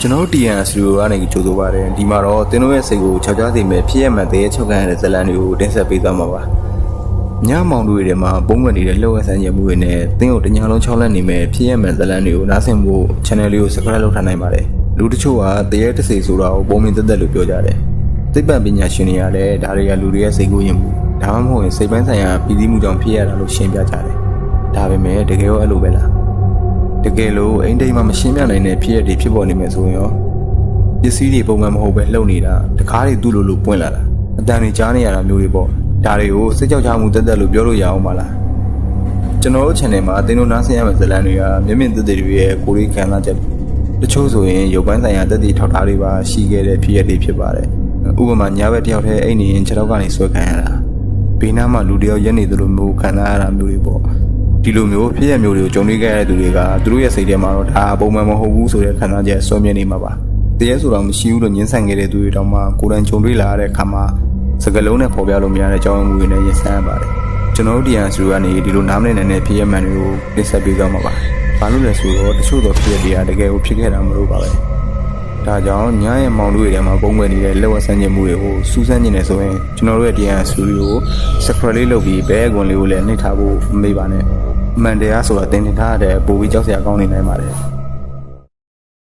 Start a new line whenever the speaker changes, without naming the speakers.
ကျွန်တော်တို့ TN Studio ကနေကြိုဆိုပါတယ်ဒီမှာတော့တင်းတို့ရဲ့စိတ်ကိုခြောက်ခြားစေမဲ့ဖြစ်ရမှန်တဲ့ချုပ်ကန်ရတဲ့ဇတ်လန်တွေကိုတင်ဆက်ပေးသွားမှာပါညမောင်တို့တွေမှာပုံမှန်နေတဲ့လောက်ရဆန်းရမှုတွေနဲ့တင်းကိုတညာလုံးချောင်းလက်နေမဲ့ဖြစ်ရမှန်ဇတ်လန်တွေကိုနားဆင်ဖို့ channel လေးကို subscribe လုပ်ထားနိုင်ပါတယ်လူတချို့ကတရေတစေဆိုတာကိုပုံမြင်သက်သက်လို့ပြောကြတယ်သိပ္ပံပညာရှင်တွေကလည်းဒါတွေကလူတွေရဲ့စိတ်ကိုယဉ်မှုဒါမှမဟုတ်ရင်စိတ်ပိုင်းဆိုင်ရာပြည်စည်းမှုကြောင့်ဖြစ်ရတာလို့ရှင်းပြကြတယ်ဒါပေမဲ့တကယ်ရောအဲ့လိုပဲလား တကယ်လို့အိမ်တိမ်မှာမရှင်းပြနိုင်တဲ့ဖြစ်ရတွေဖြစ်ပေါ်နေမယ်ဆိုရင်ရောပစ္စည်းတွေပုံမှန်မဟုတ်ပဲလှုပ်နေတာတကားတွေသူ့လိုလိုပွင့်လာတာအတန်တွေကြားနေရတာမျိုးတွေပေါ့ဒါတွေကိုစိတ်ကြောက်ချမှုတက်တက်လို့ပြောလို့ရအောင်ပါလားကျွန်တော်တို့ channel မှာအသင်းတို့နားဆင်ရမယ့်ဇာတ်လမ်းတွေကမျက်မြင်သက်သေတွေရဲ့ကိုယ်ရေးခံစားချက်တချို့ဆိုရင်ရုပ်ပိုင်းဆိုင်ရာတက်တည်ထောက်ထားတွေပါရှိခဲ့တဲ့ဖြစ်ရတွေဖြစ်ပါတယ်ဥပမာညာဘက်တစ်ယောက်တည်းအိတ်နေရင်ခြေထောက်ကနေဆွဲခံရတာဘေးနားမှာလူတစ်ယောက်ရက်နေသလိုမျိုးခံစားရတာမျိုးတွေပေါ့ ဒီလိုမျိုးဖြစ်ရမျိုးတွေကိုကြုံတွေ့ခဲ့ရတဲ့သူတွေကသူတို့ရဲ့စိတ်ထဲမှာတော့ဒါပုံမှန်မဟုတ်ဘူးဆိုတဲ့ခံစားချက်ဆွေးမြဲနေမှာပါတရေဆိုတော့မရှိဘူးလို့ညှင်းဆန်ခဲ့တဲ့သူတွေတောင်မှကိုယ်တိုင်ကြုံတွေ့လာရတဲ့အခါမှာစကလုံးနဲ့ပေါ်ပြလို့မရတဲ့အကြောင်းအမှုတွေနဲ့ရင်ဆိုင်ရပါတယ်ကျွန်တော်တို့ဒီအန်စတူကနေဒီလိုနားမလည်နိုင်တဲ့ဖြစ်ရမှန်တွေကိုတင်ဆက်ပေးသွားမှာပါဘာလို့လဲဆိုတော့တချို့သောဖြစ်ရတွေကတကယ်ကိုဖြစ်ခဲ့တာမလို့ပါပဲ ဒါကြောင့်ညရဲ့မောင်တို့တွေထဲမှာပုံမှန်နေတဲ့လက်ဝက်ဆန်းကျင်မှုတွေကိုစူးစမ်းနေတယ်ဆိုရင်ကျွန်တော်တို့ရဲ့ DN Studio ကို subscribe လေးလုပ်ပြီးဘဲအကွန်လေးကိုလည်းနှိပ်ထားဖို့မမေ့ပါနဲ့အမှန်တရားဆိုတာတင်တင်ထားတဲ့ပိုပြီးကြောက်စရာကောင်းနေနိုင်ပါတယ်